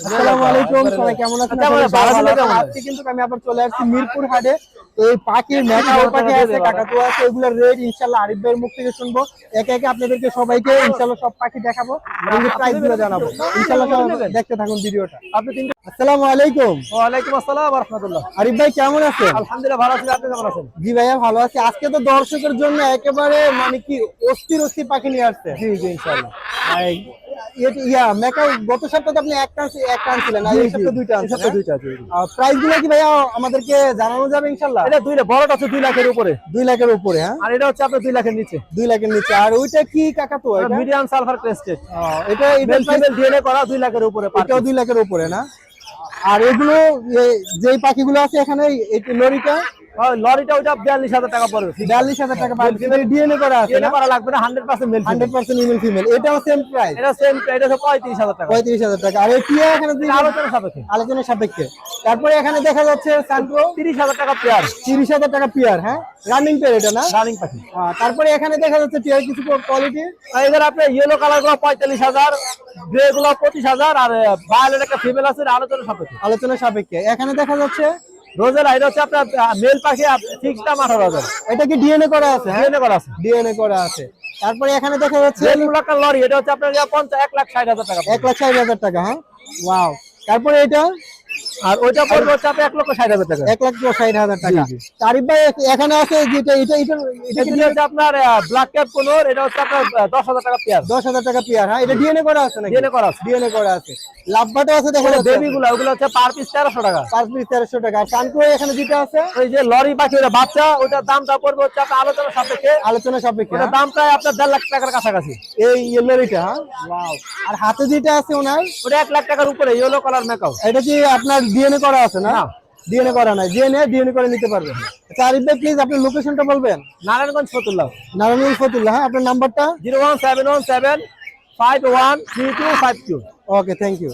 আসসালামু আলাইকুম সবাই কেমন আছেন? আজকে কিন্তু আমি আবার চলে আসছি মিরপুর হাটে। এই পাখি আছে কাকাতুয়া আছে এগুলোর রেট ইনশাআল্লাহ আরিফ ভাইয়ের মুখ থেকে শুনব। একে একে আপনাদেরকে সবাইকে ইনশাআল্লাহ সব পাখি দেখাবো এবং জানাব। ইনশাআল্লাহ দেখতে থাকুন ভিডিওটা। আপনি তিনটে আসসালামু আলাইকুম। ওয়ালাইকুম আসসালাম রহমতুল্লাহ। আরিফ ভাই কেমন আছেন? আলহামদুলিল্লাহ ভালো আছি। আপনি কেমন আছেন? জি ভাইয়া ভালো আছি। আজকে তো দর্শকের জন্য একেবারে মানে কি অস্থির অস্থির পাখি নিয়ে আসছে। জি জি ইনশাআল্লাহ এই- ইয়ে- গত সপ্তাহে আপনি একটা আনছি- একটা আনছিলেন আর এই সপ্তাহে দুইটা আনছেন সপ্তাহে হ্যাঁ? দুইটা। প্রাইসগুলো কি ভাইয়া আমাদেরকে জানানো যাবে ইনশাল্লাহ এটা দুই লাখ বড়টা আছে লাখের উপরে। দুই লাখের উপরে হ্যাঁ? আর এটা হচ্ছে আপনার দুই লাখের নিচে। লাখের নিচে আর ওইটা কি কাকা তো এটা? মিডিয়াম সালফার ক্রেস্টেড এটা এটা মেল ফিমেল ডিএনএ করা দুই লাখের উপরে এটাও লাখের উপরে না? আর এগুলো যেই পাখিগুলো আছে এখানে লরিটা লরিটা ওইটা বিয়াল্লিশ হাজার টাকা পড়বে। বিয়াল্লিশ হাজার টাকা ডিএনএ করা আছে ডিএনএ করা লাগবে না hundred percent male hundred percent email female এটাও সেম প্রাইস এটা সেম এটা পঁয়ত্রিশ হাজার টাকা। পঁয়ত্রিশ হাজার টাকা। আর এই টিয়া এখানে আলোচনা সাপেক্ষে। আলোচনা সাপেক্ষে। তারপরে এখানে দেখা যাচ্ছে সানপ্রো তিরিশ হাজার টাকা পেয়ার তিরিশ হাজার টাকা পিয়ার হ্যাঁ? রানিং পেয়ার এটা না? রানিং পাখি তারপরে এখানে দেখা যাচ্ছে টিয়ার কিছু কোয়ালিটি এদের আপনি ইয়েলো কালারগুলো পঁয়তাল্লিশ হাজার গ্রে গুলো পঁচিশ হাজার আর ভায়োলেট একটা ফিমেল আছে আলোচনা সাপেক্ষে। আলোচনা সাপেক্ষে। এখানে দেখা যাচ্ছে রোজের আইন হচ্ছে আপনার মেল পাখি ফিক্সড দাম হাজার এটা কি ডিএনএ করা আছে হ্যাঁ? ডিএনএ করা আছে। ডিএনএ করা আছে। তারপরে এখানে দেখা যাচ্ছে টাকার লরি এটা হচ্ছে আপনার ইয়া পঞ্চাশ এক লাখ ষাট হাজার টাকা। এক লাখ ষাট হাজার টাকা হ্যাঁ? ওয়াও তারপরে এটা আর ওইটা পড়বে হচ্ছে আপনার এক লক্ষ ষাট হাজার টাকা। এক লাখ ষাট হাজার টাকা। তারিফ ভাই এখানে আছে যেটা এটা এটা এটা হচ্ছে আপনার ব্ল্যাক ক্যাপ কোনোর এটা হচ্ছে আপনার দশ হাজার টাকা পেয়ার। দশ হাজার টাকা পিয়ার হ্যাঁ? এটা ডিএনএ করা আছে নাকি? ডিএনএ করা আছে। ডিএনএ করা আছে। লাভবাটা আছে দেখা যাচ্ছে। বেবি গুলো ওগুলো হচ্ছে পার পিস তেরোশো টাকা। পাঁচ পিস তেরোশো টাকা। আর এখানে যেটা আছে? ওই যে লরি পাখি বাচ্চা ওটার দামটা পড়বে হচ্ছে আপনার আলোচনা সাপেক্ষে। আলোচনা সাপেক্ষে ওটার হ্যাঁ? দাম প্রায় আপনার দেড় লাখ টাকার কাছাকাছি। এই ইয়েলোরিটা হ্যাঁ? আর হাতে যেটা আছে ওনার? ওটা এক লাখ টাকার উপরে ইয়েলো কালার মেকআপ এটা কি আপনার ডিএনএ করা আছে না। ডিএনএ করা নাই। ডিএনএ ডিএনএ করে নিতে পারবেন। আচ্ছা আরিফ ভাই প্লিজ আপনি লোকেশনটা বলবেন। নারায়ণগঞ্জ ফতুল্লাহ। নারায়ণগঞ্জ ফতুল্লাহ হ্যাঁ? আপনার নাম্বারটা zero one seven one seven five one three two five two. Okay thank you